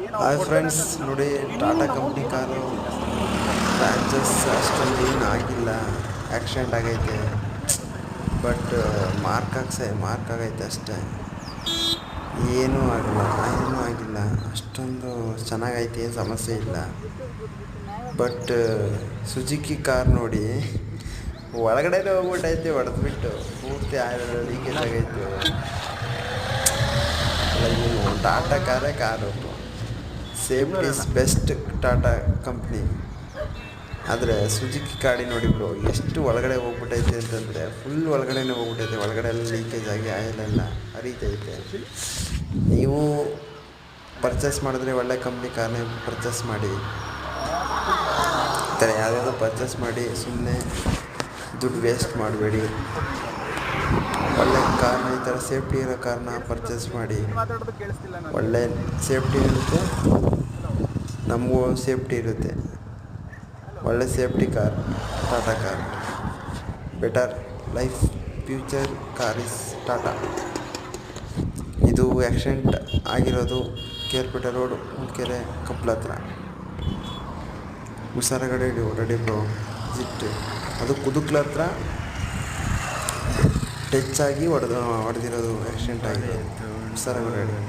Hi friends, ನೋಡಿ, Tata company car ಫ್ರಾಂಚಸ್ ಅಷ್ಟೊಂದು ಏನು ಆಗಿಲ್ಲ. ಆ್ಯಕ್ಸಿಡೆಂಟ್ ಆಗೈತೆ. ಬಟ್ ಮಾರ್ಕ್ ಹಾಕ್ಸೆ ಮಾರ್ಕ್ ಆಗೈತೆ ಅಷ್ಟೇ. ಏನೂ ಆಗಿಲ್ಲ ಏನೂ ಆಗಿಲ್ಲ. ಅಷ್ಟೊಂದು ಚೆನ್ನಾಗೈತೆ ಏನು ಸಮಸ್ಯೆ ಇಲ್ಲ. ಬಟ್ ಸುಜುಕಿ ಕಾರ್ ನೋಡಿ, ಒಳಗಡೆನೇ ಹೋಗ್ಬಿಟ್ಟೈತೆ, ಹೊಡೆದ್ಬಿಟ್ಟು. ಪೂರ್ತಿ ಆಯಿಲ್ ಲೀಕೇಜ್ ಆಗೈತೆ. Tata ಕಾರೇ car. Safety is best Tata company ಆದರೆ ಸುಜುಕಿ ಗಾಡಿ ನೋಡಿ ಬ್ರೋ ಎಷ್ಟು ಒಳಗಡೆ ಹೋಗ್ಬಿಟ್ಟೈತೆ ಅಂತಂದರೆ ಫುಲ್ ಒಳಗಡೆನೇ ಹೋಗ್ಬಿಟ್ಟೈತೆ. ಒಳಗಡೆ ಎಲ್ಲ ಲೀಕೇಜ್ ಆಗಿ ಆಯಿಲೆಲ್ಲ ಹರಿತೈತೆ. ನೀವು ಪರ್ಚೇಸ್ ಮಾಡಿದ್ರೆ ಒಳ್ಳೆ ಕಂಪ್ನಿ ಕಾರ್ನೇ ಪರ್ಚೇಸ್ ಮಾಡಿ. ಈ ಥರ ಯಾವುದಾದ್ರು ಪರ್ಚೇಸ್ ಮಾಡಿ ಸುಮ್ಮನೆ ದುಡ್ಡು ವೇಸ್ಟ್ ಮಾಡಬೇಡಿ. ಒಳ್ಳೆ ಕಾರ್ನ ಈ ಥರ ಸೇಫ್ಟಿ ಇರೋ ಕಾರ್ನ ಪರ್ಚೇಸ್ ಮಾಡಿ. ಒಳ್ಳೆ ಸೇಫ್ಟಿ ಇರುತ್ತೆ. ನಮಗೂ ಸೇಫ್ಟಿ ಇರುತ್ತೆ. ಒಳ್ಳೆ safety car, Tata car. Better life, future car is Tata. ಇದು ಆಕ್ಸಿಡೆಂಟ್ ಆಗಿರೋದು ಕೇರ್ಪೇಟೆ ರೋಡ್ ಕೆರೆ ಕಪ್ಲ ಹತ್ರ ಹುಷಾರಾಗಡೆ ರೆಡಿ ಬ್ರೋ ಜಿಟ್ಟು ಅದು ಕುದುಕ್ಲ ಹತ್ರ ಟಚ್ ಆಗಿ ಹೊಡೆದು, ಹೊಡೆದಿರೋದು ಆಕ್ಸಿಡೆಂಟ್ ಆಗಿರೋದು. ಹುಷಾರಾಗಡೆ